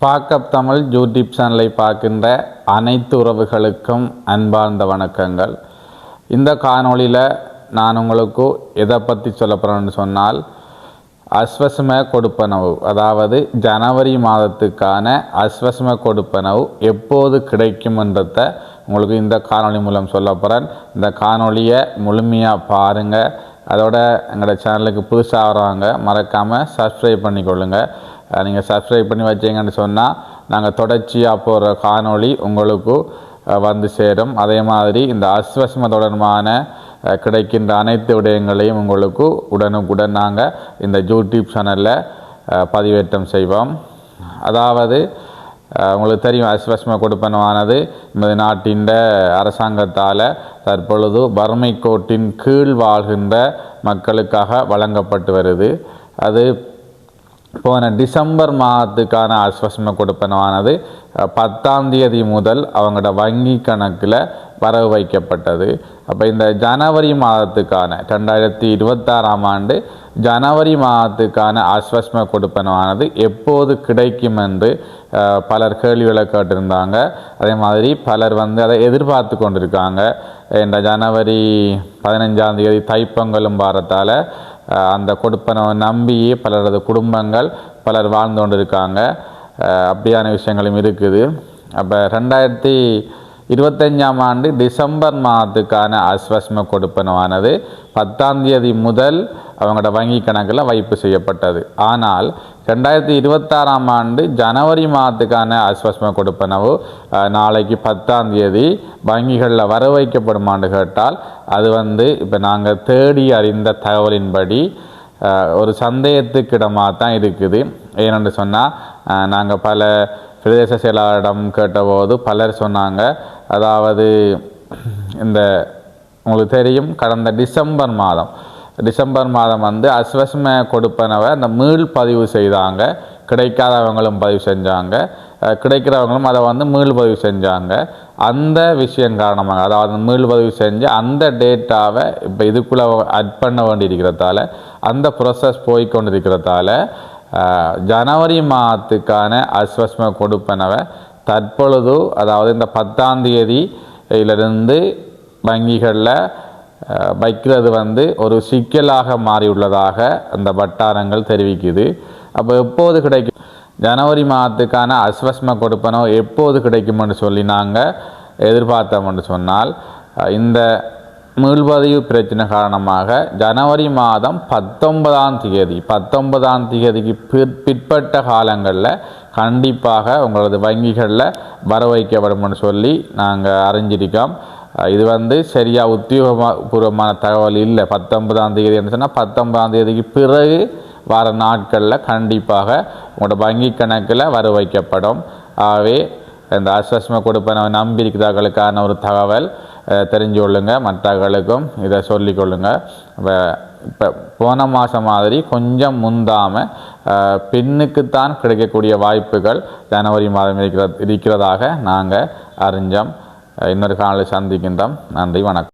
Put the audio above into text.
ஸ்பாக்கப் Tamil YouTube சேனலை பார்க்கின்ற அனைத்து உறவுகளுக்கும் அன்பார்ந்த வணக்கங்கள். இந்த காணொளியில் நான் உங்களுக்கு எதை பற்றி சொல்ல போகிறேன்னு சொன்னால் அஸ்வசம கொடுப்பனவு அதாவது ஜனவரி மாதத்துக்கான அஸ்வசம கொடுப்பனவு எப்போது கிடைக்கும்ன்றத உங்களுக்கு இந்த காணொளி மூலம் சொல்ல போகிறேன் இந்த காணொளியை முழுமையாக பாருங்கள் அதோட எங்களோட சேனலுக்கு புதுசாக வரவங்க மறக்காமல் சப்ஸ்கிரைப் பண்ணிக்கொள்ளுங்கள் நீங்கள் சப்ஸ்கிரைப் பண்ணி வச்சீங்கன்னு சொன்னால் நாங்கள் தொடர்ச்சியாக போகிற காணொளி உங்களுக்கு வந்து சேரும். அதே மாதிரி இந்த அஸ்வசம தொடர்பான கிடைக்கின்ற அனைத்து விடயங்களையும் உங்களுக்கு உடனுக்குடன் நாங்கள் இந்த யூடியூப் சேனலில் பதிவேற்றம் செய்வோம். அதாவது உங்களுக்கு தெரியும் அஸ்வஸ்ம கொடுப்பனவானது இந்த நாட்டின் அரசாங்கத்தால் தற்பொழுது வறுமை கோட்டின் கீழ் வாழ்கின்ற மக்களுக்காக வழங்கப்பட்டு வருது. அது போன டிசம்பர் மாதத்துக்கான அஸ்வசம கொடுப்பனவானது பத்தாம் தேதி முதல் அவங்களோட வங்கி கணக்கில் வரவு வைக்கப்பட்டது. அப்போ இந்த ஜனவரி மாதத்துக்கான ரெண்டாயிரத்தி இருபத்தாறாம் ஆண்டு ஜனவரி மாதத்துக்கான அஸ்வஸ்ம கொடுப்பனவானது எப்போது கிடைக்கும் என்று பலர் கேள்விகளை கேட்டிருந்தாங்க. அதே மாதிரி பலர் வந்து அதை எதிர்பார்த்து கொண்டிருக்காங்க. இந்த ஜனவரி பதினஞ்சாம் தேதி தைப்பொங்கலும் வாரத்தால் அந்த கொடுப்பனவை நம்பியே பலரது குடும்பங்கள் பலர் வாழ்ந்து கொண்டிருக்காங்க. அப்படியான விஷயங்களும் இருக்குது. அப்போ ரெண்டாயிரத்தி இருபத்தஞ்சாம் ஆண்டு டிசம்பர் மாதத்துக்கான அஸ்வஸ்ம கொடுப்பனவானது பத்தாம் தேதி முதல் அவங்களோட வங்கி கணக்கில் வைப்பு செய்யப்பட்டது. ஆனால் ரெண்டாயிரத்தி இருபத்தாறாம் ஆண்டு ஜனவரி மாதத்துக்கான அஸ்வஸ்ம கொடுப்பனவு நாளைக்கு பத்தாம் தேதி வங்கிகளில் வர வைக்கப்படுமான்னு கேட்டால் அது வந்து இப்போ நாங்கள் தேடி அறிந்த தகவலின்படி ஒரு சந்தேகத்துக்கிடமாக தான் இருக்குது. ஏனென்று சொன்னால் நாங்கள் பல பிரதேச செயலாளரிடம் கேட்டபோது பலர் சொன்னாங்க அதாவது இந்த உங்களுக்கு தெரியும் கடந்த டிசம்பர் மாதம் டிசம்பர் மாதம் வந்து அஸ்வஸ்ம கொடுப்பனவை அந்த மீள் பதிவு செய்தாங்க கிடைக்காதவங்களும் பதிவு செஞ்சாங்க கிடைக்கிறவங்களும் அதை வந்து மீள் பதிவு செஞ்சாங்க. அந்த விஷயம் காரணமாக அதாவது மீள் பதிவு செஞ்சு அந்த டேட்டாவை இப்போ இதுக்குள்ளே அட் பண்ண வேண்டியிருக்கிறதால அந்த ப்ரொசஸ் போய்கொண்டிருக்கிறதால ஜனவரி மாதத்துக்கான அஸ்வஸ்ம கொடுப்பனவை தற்பொழுது அதாவது இந்த பத்தாம் தேதியிலிருந்து வங்கிகளில் வைக்கிறது வந்து ஒரு சிக்கலாக மாறியுள்ளதாக அந்த வட்டாரங்கள் தெரிவிக்குது. அப்போ எப்போது கிடைக்கும்? ஜனவரி மாதத்துக்கான அஸ்வஸ்ம கொடுப்பனோ எப்போது கிடைக்கும்னு சொல்லி நாங்கள் எதிர்பார்த்தோம்னு சொன்னால் இந்த மீள்பதிவு பிரச்சனை காரணமாக ஜனவரி மாதம் பத்தொன்பதாம் தேதி பத்தொன்பதாம் தேதிக்கு பிற் பிற்பட்ட காலங்களில் கண்டிப்பாக உங்களது வங்கிகளில் வர வைக்கப்படும்னு சொல்லி நாங்கள் அறிஞ்சிருக்கோம். இது வந்து சரியாக உத்தியோகபூர்வமான தகவல் இல்லை. பத்தொன்பதாம் தேதி சொன்னால் பத்தொன்பதாம் தேதிக்கு பிறகு வர நாட்களில் கண்டிப்பாக உங்களோட வங்கி கணக்கில் வர வைக்கப்படும் ஆகவே இந்த அஸ்வஸ்ம கொடுப்பன நம்பியிருக்கிறவர்களுக்கான ஒரு தகவல். தெரிஞ்சு கொள்ளுங்க மற்றவர்களுக்கும் இதை சொல்லிக்கொள்ளுங்க. இப்போ இப்போ போன மாதம் மாதிரி கொஞ்சம் முந்தாமல் பெண்ணுக்குத்தான் கிடைக்கக்கூடிய வாய்ப்புகள் ஜனவரி மாதம் இருக்கிற இருக்கிறதாக நாங்கள் அறிஞ்சோம். இன்னொரு காலையில் சந்திக்கின்றோம். நன்றி வணக்கம்.